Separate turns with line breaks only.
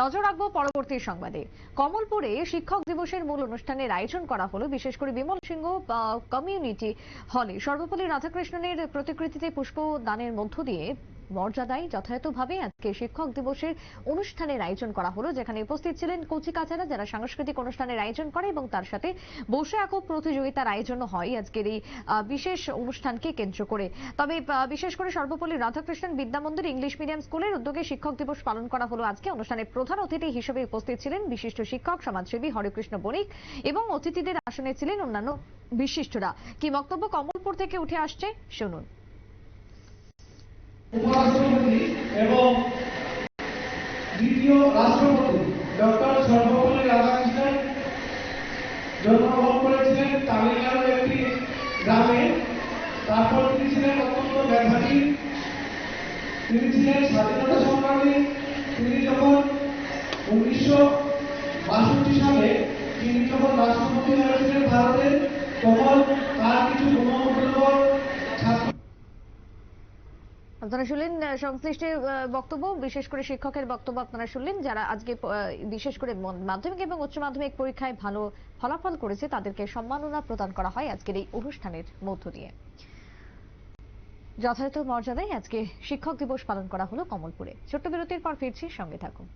নজর রাখব পরবর্তী সংবাদে। কমলপুরে শিক্ষক দিবসের মূল অনুষ্ঠানের আয়োজন করা হলো, বিশেষ করে বিমল সিংহ কমিউনিটি হলে সর্বপল্লী রাধাকৃষ্ণনের প্রতিকৃতিতে পুষ্প দানের মধ্য দিয়ে মর্যাদায় যথাযথভাবে আজকে শিক্ষক দিবসের অনুষ্ঠানের আয়োজন করা হলো, যেখানে উপস্থিত ছিলেন কচিকাচারা যারা সাংস্কৃতিক অনুষ্ঠানের আয়োজন করে এবং তার সাথে বসে আঁকো প্রতিযোগিতার আয়োজন হয় আজকের এই বিশেষ অনুষ্ঠানকে কেন্দ্র করে। তবে বিশেষ করে সর্বপল্লী রাধাকৃষ্ণন বিদ্যামন্দির ইংলিশ মিডিয়াম স্কুলের উদ্যোগে শিক্ষক দিবস পালন করা হলো আজকে। অনুষ্ঠানের প্রধান অতিথি হিসেবে উপস্থিত ছিলেন বিশিষ্ট শিক্ষক, সমাজসেবী হরেকৃষ্ণ বণিক এবং অতিথিদের আসনে ছিলেন অন্যান্য বিশিষ্টরা। কি বক্তব্য কমলপুর থেকে উঠে আসছে, শুনুন।
এবং দ্বিতীয় রাষ্ট্রপতি ডক্টর সর্বপল্লী রাধাকৃষ্ণন জন্মগ্রহণ করেছিলেন তামিলনাড়ুর একটি গ্রামে। তারপর তিনি ছিলেন অত্যন্ত মেধাবী তিনি ছিলেন স্বাধীনতা সংগ্রামী। তিনি যখন উনিশশো বাষট্টি সালে তিনি যখন রাষ্ট্রপতি হয়েছিলেন ভারতের তখন তার কিছু গুণমূল্যবান
আপনারা শুনলেন সংশ্লিষ্ট বক্তব্য, বিশেষ করে শিক্ষকের বক্তব্য আপনারা শুনলেন, যারা আজকে বিশেষ করে মাধ্যমিক এবং উচ্চ মাধ্যমিক পরীক্ষায় ভালো ফলাফল করেছে, তাদেরকে সম্মাননা প্রদান করা হয় আজকের এই অনুষ্ঠানের মধ্য দিয়ে। যথাযথ মর্যাদায় আজকে শিক্ষক দিবস পালন করা হলো কমলপুরে। ছোট্ট বিরতির পর ফিরছি, সঙ্গে থাকুন।